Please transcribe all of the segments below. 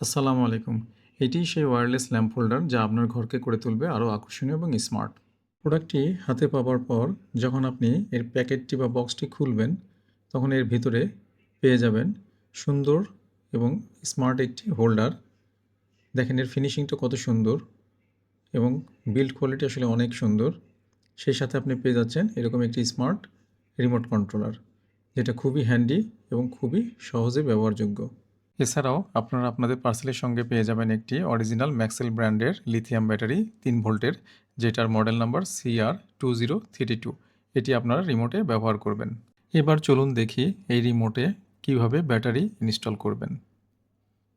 আসসালামু আলাইকুম। এটি সেই ওয়্যারলেস ল্যাম্প হোল্ডার যা আপনার ঘরকে করে তুলবে আরও আকর্ষণীয় এবং স্মার্ট প্রোডাক্টটি হাতে পাওয়ার পর যখন আপনি এর প্যাকেটটি বা বক্সটি খুলবেন, তখন এর ভিতরে পেয়ে যাবেন সুন্দর এবং স্মার্ট একটি হোল্ডার দেখেন এর ফিনিশিংটা কত সুন্দর এবং বিল্ড কোয়ালিটি আসলে অনেক সুন্দর। সেই সাথে আপনি পেয়ে যাচ্ছেন এরকম একটি স্মার্ট রিমোট কন্ট্রোলার যেটা খুবই হ্যান্ডি এবং খুবই সহজে ব্যবহারযোগ্য। এছাড়াও আপনারা আপনাদের পার্সেলের সঙ্গে পেয়ে যাবেন একটি অরিজিনাল ম্যাক্সেল ব্র্যান্ডের লিথিয়াম ব্যাটারি তিন ভোল্টের, যেটার model number CR two zero three two এটি আপনারা রিমোটে ব্যবহার করবেন। এবার চলুন দেখি এই রিমোটে কীভাবে ব্যাটারি ইনস্টল করবেন।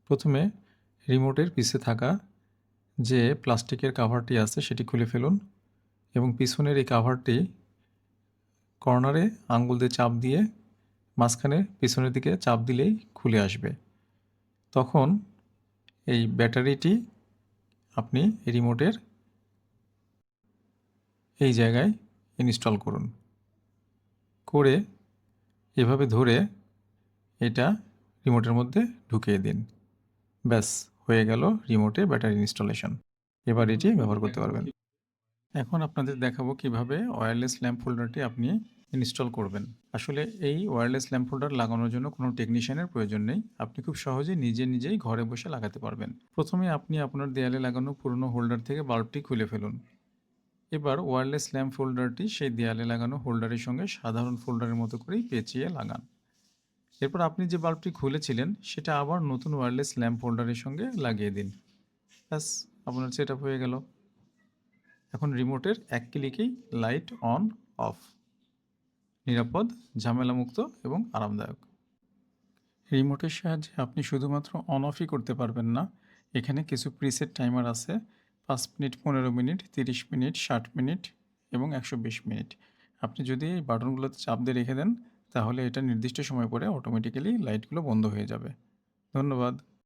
প্রথমে রিমোটের পিছে থাকা যে প্লাস্টিকের কাভারটি আছে, সেটি খুলে ফেলুন এবং পিছনের এই কাভারটি কর্নারে আঙ্গুল দিয়ে চাপ দিয়ে মাঝখানে পিছনের দিকে চাপ দিলেই খুলে আসবে। তখন এই ব্যাটারিটি আপনি রিমোটের এই জায়গায় ইনস্টল করুন। করে এভাবে ধরে এটা রিমোটের মধ্যে ঢুকিয়ে দিন। ব্যাস, হয়ে গেল রিমোটে ব্যাটারি ইনস্টলেশন। এবার এটি ব্যবহার করতে পারবেন। এখন আপনাদের দেখাবো কীভাবে ওয়্যারলেস ল্যাম্প হোল্ডারটি আপনি ইনস্টল করবেন। আসলে এই ওয়্যারলেস ল্যাম্প হোল্ডার লাগানোর জন্য কোনো টেকনিশিয়ানের প্রয়োজন নেই। আপনি খুব সহজে নিজে নিজেই ঘরে বসে লাগাতে পারবেন। প্রথমে আপনি আপনার দেয়ালে লাগানো পুরনো হোল্ডার থেকে বাল্বটি খুলে ফেলুন। এবার ওয়্যারলেস ল্যাম্প হোল্ডারটি সেই দেয়ালে লাগানো হোল্ডারের সঙ্গে সাধারণ ফোল্ডারের মতো করেই পেঁচিয়ে লাগান। এরপর আপনি যে বাল্বটি খুলেছিলেন, সেটা আবার নতুন ওয়্যারলেস ল্যাম্প হোল্ডারের সঙ্গে লাগিয়ে দিন। ব্যাস, আপনার সেট হয়ে গেল। এখন রিমোটের এক ক্লিকেই লাইট অন অফ নিরাপদ, ঝামেলামুক্ত এবং আরামদায়ক। রিমোটের সাহায্যে আপনি শুধুমাত্র অন অফই করতে পারবেন না। এখানে কিছু প্রিসেট টাইমার আছে। পাঁচ মিনিট, পনেরো মিনিট, তিরিশ মিনিট, ষাট মিনিট এবং একশো বিশ মিনিট। আপনি যদি এই বাটনগুলোতে চাপ দিয়ে রেখে দেন, তাহলে এটা নির্দিষ্ট সময় পরে অটোমেটিক্যালি লাইটগুলো বন্ধ হয়ে যাবে। ধন্যবাদ।